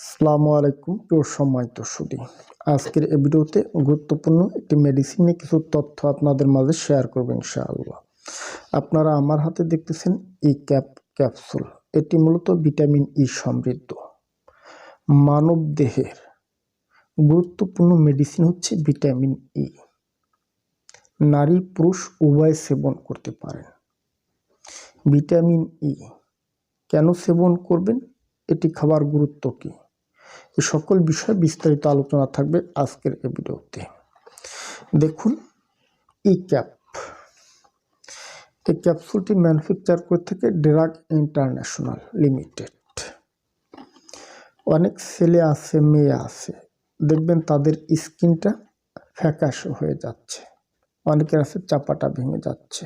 আসসালামু আলাইকুম, প্রিয় সম্মানিত সুদী আজকের এই ভিডিওতে গুরুত্বপূর্ণ একটি মেডিসিনে কিছু তথ্য আপনাদের মাঝে শেয়ার করব ইনশাআল্লাহ। আপনারা আমার হাতে দেখতেছেন ই ক্যাপ ক্যাপসুল এটি মূলত ভিটামিন ই সমৃদ্ধ। মানব দেহের গুরুত্বপূর্ণ মেডিসিন হচ্ছে ভিটামিন ই নারী, পুরুষ উভয় সেবন করতে পারেন। ভিটামিন ই কেন সেবন করবেন? এটি খাবার গুরুত্ব কী? এই সকল বিষয়ে বিস্তারিত আলোচনা থাকবে আজকের এই ভিডিওতে। দেখুন, ই ক্যাপ। এই ক্যাপসুলটি ম্যানুফ্যাকচার করে থাকে ড্রাগ ইন্টারন্যাশনাল লিমিটেড। অনেক ছেলে আছে, মেয়ে আছে। দেখবেন তাদের স্কিনটা ফ্যাকাশ হয়ে যাচ্ছে। অনেকের আছে চাপাটা ভেঙে যাচ্ছে,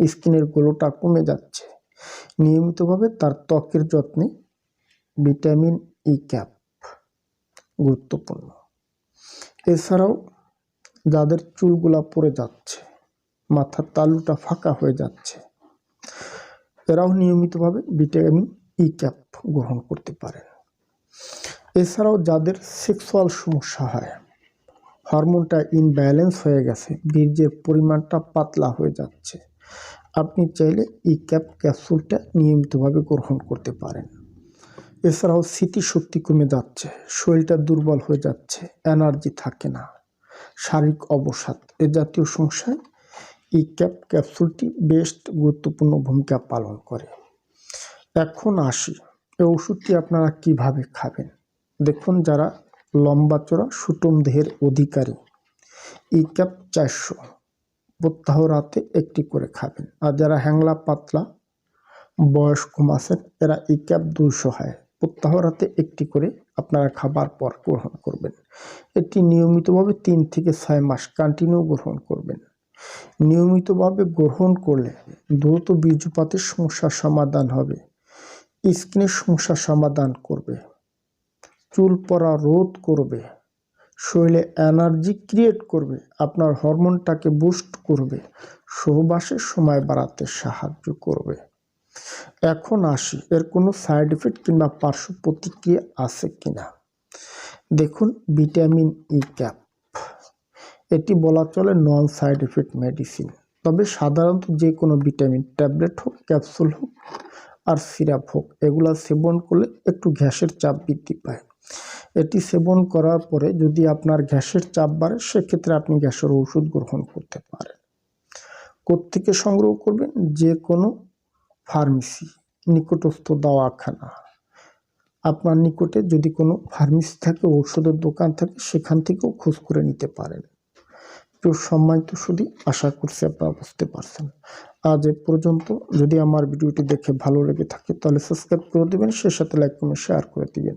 স্কিনের গোলোটা কমে যাচ্ছে। নিয়মিতভাবে তার ত্বকের যত্নে ভিটামিন ই ক্যাপ গুরুত্বপূর্ণ। এছাড়াও যাদের চুলগুলা পড়ে যাচ্ছে, মাথার তালুটা ফাঁকা হয়ে যাচ্ছে, এরাও নিয়মিতভাবে ভিটামিন ই ক্যাপ গ্রহণ করতে পারেন। এছাড়াও যাদের সেক্সুয়াল সমস্যা হয়, হরমোনটা ইনব্যালেন্স হয়ে গেছে, বীর্যের পরিমাণটা পাতলা হয়ে যাচ্ছে, আপনি চাইলে ই ক্যাপ ক্যাপসুলটা নিয়মিতভাবে গ্রহণ করতে পারেন। এছাড়াও স্মৃতিশক্তি কমে যাচ্ছে, শরীরটা দুর্বল হয়ে যাচ্ছে এনার্জি থাকে না, শারীরিক অবসাদ। এ জাতীয় সমস্যায় এই ক্যাপ ক্যাপসুলটি বেস্ট গুরুত্বপূর্ণ ভূমিকা পালন করে। এখন আসি এই ওষুধটি আপনারা কীভাবে খাবেন? দেখুন, যারা লম্বা চড়া, সুটম দেহের অধিকারী, এই ক্যাপ চারশো প্রত্যাহ রাতে একটি করে খাবেন। আর যারা হ্যাংলা পাতলা বয়স্ক মাসের, এরা ই ক্যাপ দুইশো হয়। প্রত্যাহ রাতে একটি করে আপনারা খাবার পর গ্রহণ করবেন। এটি নিয়মিতভাবে তিন থেকে ছয় মাস কন্টিনিউ গ্রহণ করবেন। নিয়মিতভাবে গ্রহণ করলে দ্রুত বীর্যপাতের সমস্যার সমাধান হবে। স্কিনের সমস্যার সমাধান করবে। চুল পড়া রোধ করবে। শরীরে এনার্জি ক্রিয়েট করবে। আপনার হরমোনটাকে বুস্ট করবে। সহবাসের সময় বাড়াতে সাহায্য করবে। এখন আসি, এর কোনো সাইড এফেক্ট কিংবা পার্শ্ব প্রতিক্রিয়া আছে কিনা? দেখুন ভিটামিন ই ক্যাপ এটি বলা চলে নন সাইড এফেক্ট মেডিসিন তবে সাধারণত যে কোনো ভিটামিন ট্যাবলেট হোক ক্যাপসুল হোক আর সিরাপ হোক, এগুলা সেবন করলে একটু গ্যাসের চাপ বৃদ্ধি পায়। এটি সেবন করার পরে যদি আপনার গ্যাসের চাপ বাড়ে, সেক্ষেত্রে আপনি গ্যাসের ওষুধ গ্রহণ করতে পারেন। কোত্থেকে সংগ্রহ করবেন? যে কোনো ফার্মেসি, নিকটস্থ দাওয়াখানা। আপনার নিকটে যদি কোনো ফার্মেসি থাকে, ঔষধের দোকান থাকে, সেখান থেকেও খোঁজ করে নিতে পারেন। প্রিয় সম্মানিত শুধু আশা করছি আপনারা বুঝতে পারছেন। আজ এ পর্যন্ত যদি আমার ভিডিওটি দেখে ভালো লেগে থাকে, তাহলে সাবস্ক্রাইব করে দেবেন সে সাথে লাইক কমেন্ট শেয়ার করে দিবেন।